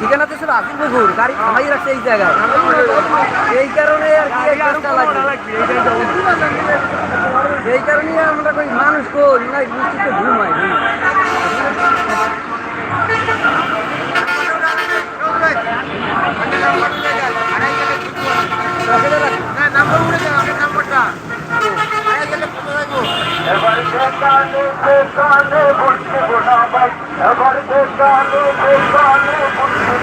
ঠিকানাতে ছিল আসিল পুকুর গাড়ি থামাই রাখছে এই জায়গায়। এই কারণে আর কি এই কাজটা লাগবে? এই কারণে আমরা কই মানুষ কই না বুঝতে ঘুমাই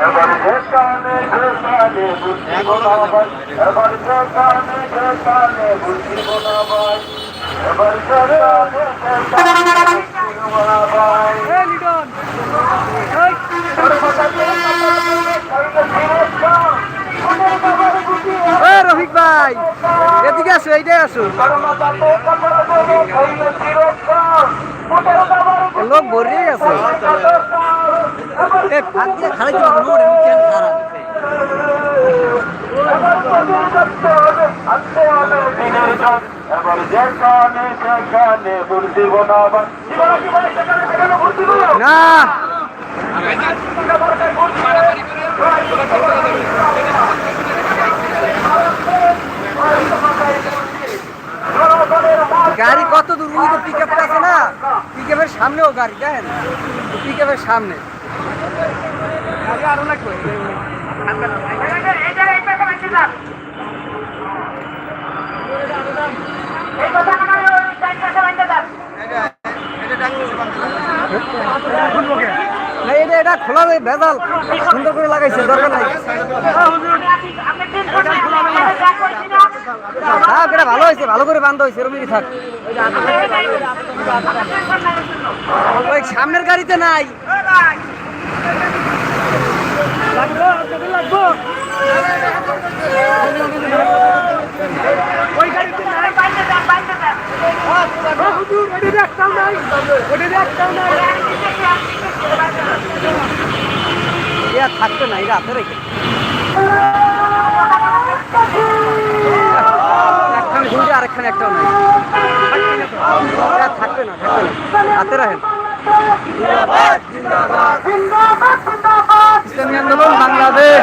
এবার যেখানে যেখানে বুদ্ধি গোলাবাই এবার যেখানে যেখানে বুদ্ধি গোলাবাই এবার যেখানে যেখানে বুদ্ধি গোলাবাই এ রফিক ভাই এদিকে আসো এইটাই আসো। লোক ভরিয়ে আছে এ ফাঁক দিয়ে খালি তো নোড়ে কেন খারাপ এবার যেখানে সেখানে বুঝিব না ভাই সেখানে সেখানে বুঝিব না গাড়ি কত দূর? ওই তো পিক আছে না? পিক আপের সামনেও গাড়ি দেখেন? পিক আপের সামনে। আরও লাগবে এটা খোলা ভেজাল। সুন্দর করে লাগাইছে, দরকার নাই। ভালো হয়েছে, ভালো করে বান্ধ হয়েছে, এরকমই থাক। ওই সামনের গাড়িতে নাই। ওই গাড়িতে নাই। থাকতো না এরা হাতে রেখে আরেকখানে একটাও থাকবে না থাকবে না বাংলাদেশ।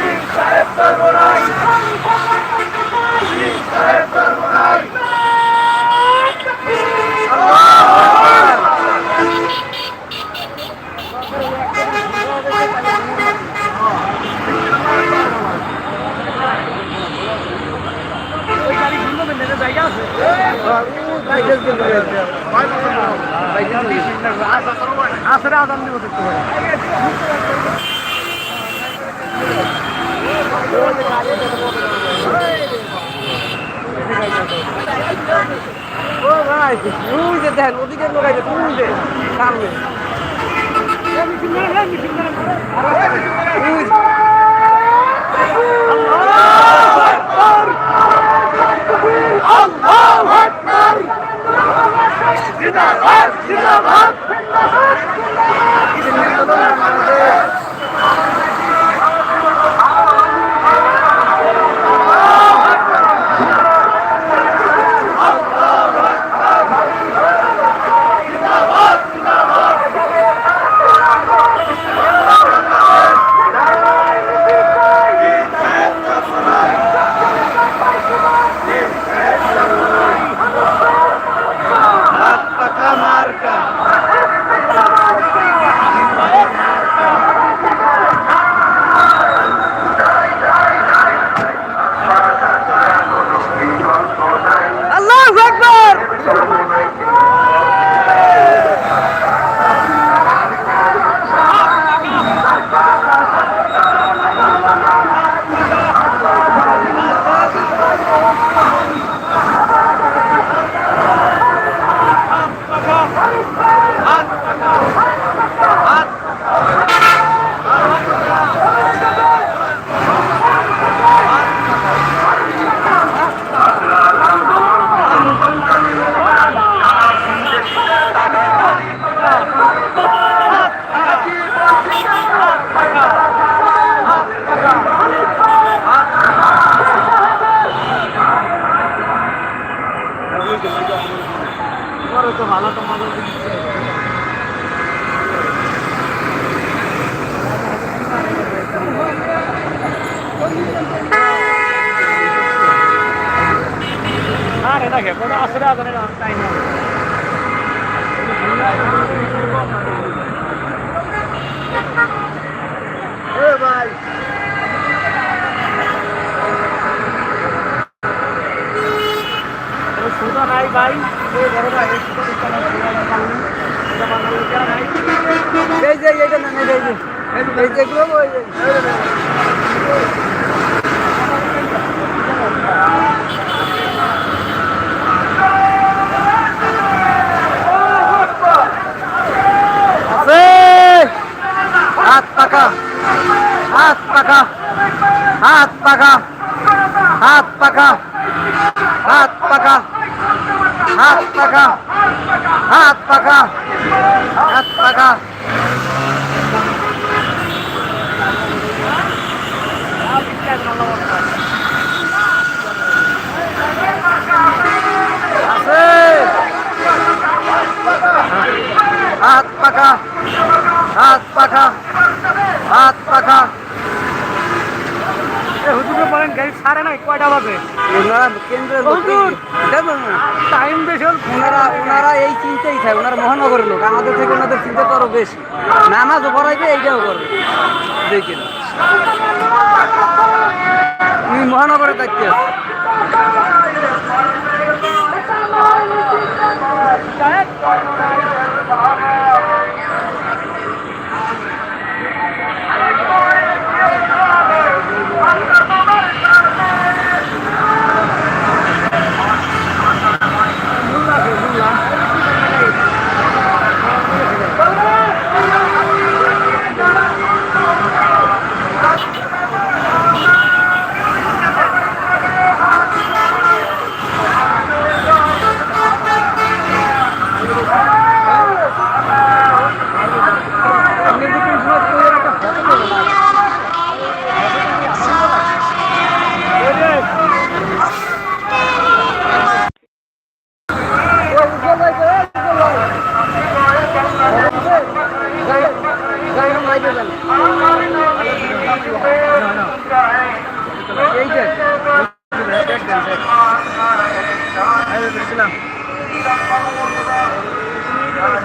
দেখেন ওদিকে লোক আছে উল্টে সামনে জিন্দাবাদ জিন্দাবাদ। তো ভালো তো ভালো ಆರೆ ನಗೆ ಬಡ ಆಸರೆ ಅದನ್ನ ಅಂತ ಇಲ್ಲ ಏ ಬಾಯ್ নাই এই যে এইটা না এই যে, এই যেগুলো ওই হাত পাকা। হাত পাকা। হাত পাকা। হাত পাকা। হাত পাকা। হাত পাখা হাত পাখা হাত পাখা হাত পাখা হাত পাখা হাত পাখা হুজুরে বলেন গাড়ি ছাড়ে নাই কয়টা বাজে? ওনারা কেন্দ্রের হুজুর! দেখুন টাইম বেশি হল ওনারা ওনারা এই চিন্তাই থাকে ওনারা মহানগরের লোক। আমাদের থেকে ওনাদের চিন্তা আরও বেশি। নামাজও পড়াইবে এইটাও করবে। দেখেন তুমি মহানগরের দায়িত্বে আছো আপনি যদি কোনো সময় তৈরির একটা ফটো দেবেন না। ও, উজ্জ্বল ভাই, ও, উজ্জ্বল ভাই। যাই- যাই হোক, ভাই দেবেন। এই যে, দেখ দেন, দেখ। এই যে, দেখছিলাম। মাঝখানে একটা নদী বান্ধা রাখতে হবে। এই ছবি তো মানুষ তুলবে না। না, না, না, আরে ওই নদী। আরে ওই, ওই, ওই, এই যে, আমাদের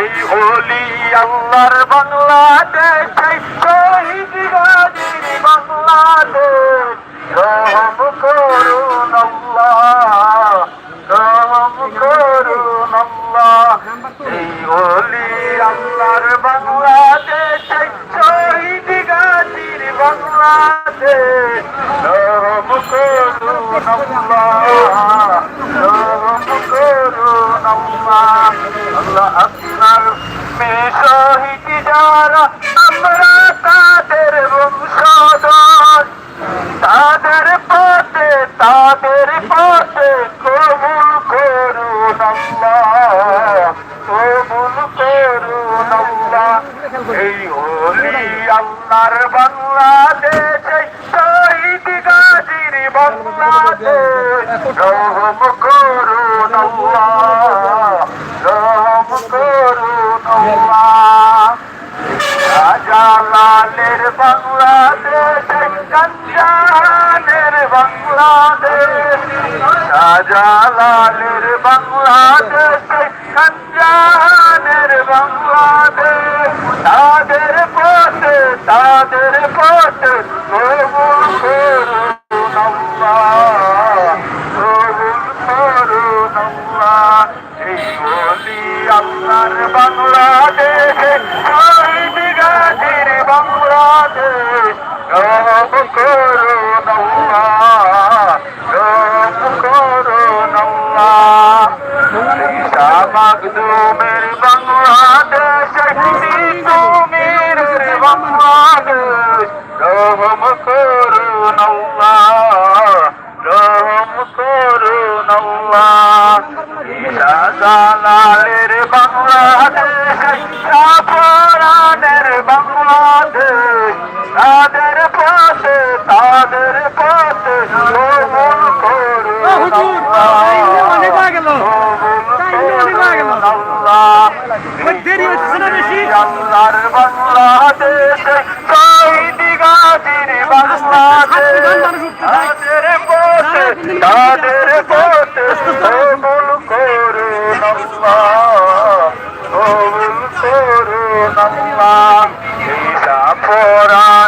এই হোলি আল্লাহর বাংলাদেশ শহীদ গাজীর বাংলাদেশ। রহম করুন করুন এই হোলি আল্লাহর বাংলাদেশ বাংলাদেশ রহম করুন রহম করুন আল্লাহ আপনার মেয়ে শহীদ যারা আমরা তাদের বংশধর তাদের পথে তাদের পথে কবুল করুন আল্লাহ কবুল করুন আল্লাহ এই আল্লাহর বাংলাদেশ শহীদ গাজীর বাংলাদেশ। রহম করুন আল্লাহ। রহম করুন আল্লাহ। শাহজালালের বাংলাদেশ গঞ্জানের বাংলাদেশ শাহজালালের বাংলাদেশ গঞ্জানের বাংলাদেশ। তাদের পথে তাদের পথে কবুল করুন আল্লাহ কবুল করুন আল্লাহ এই বলি আপনার বাংলাদেশে শহীদ গাজীর বাংলাদেশ। করুন আল্লাহ রব করুন আল্লাহ মাকদুমের বাংলাদেশ তুমির বাংলাদেশ। রহম করুন রহম করুন শাহজালালের বাংলাদেশ সাফরানের বাংলাদেশ। তাদের পাশে তাদের পাশে কবুল করুন হুজুর, টাইমে অনেক হয়ে গেল। টাইমে অনেক হয়ে গেল। ওই দেরি হচ্ছে না বেশি? আল্লাহর বাংলাদেশ শহীদ গাজীর বাংলাদেশ। তাদের পথে তাদের পথে কবুল করুন আল্লাহ কবুল করুন আল্লাহ ঈশা পরাণের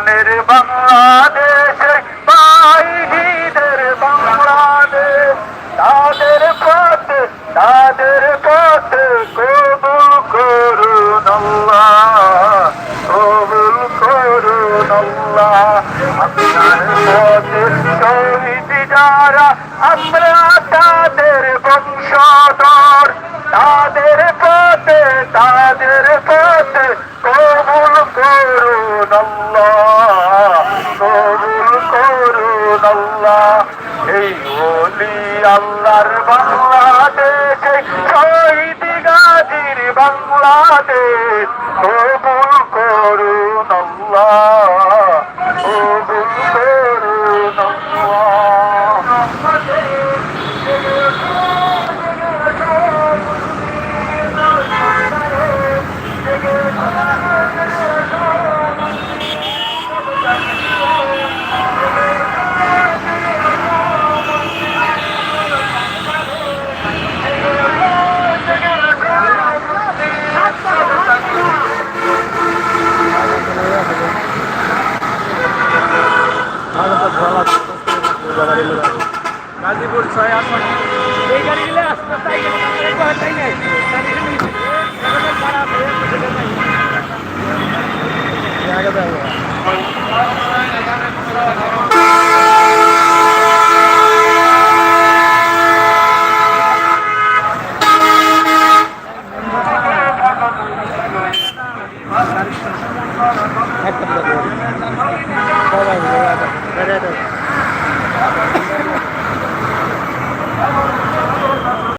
যারা আমরা তাদের বংশধর, তাদের পথে তাদের পথে কবুল করুন আল্লাহ, কবুল করুন আল্লাহ। এই ওলি আল্লাহর বাংলাদেশ, শহীদ গাজীর বাংলাদেশ।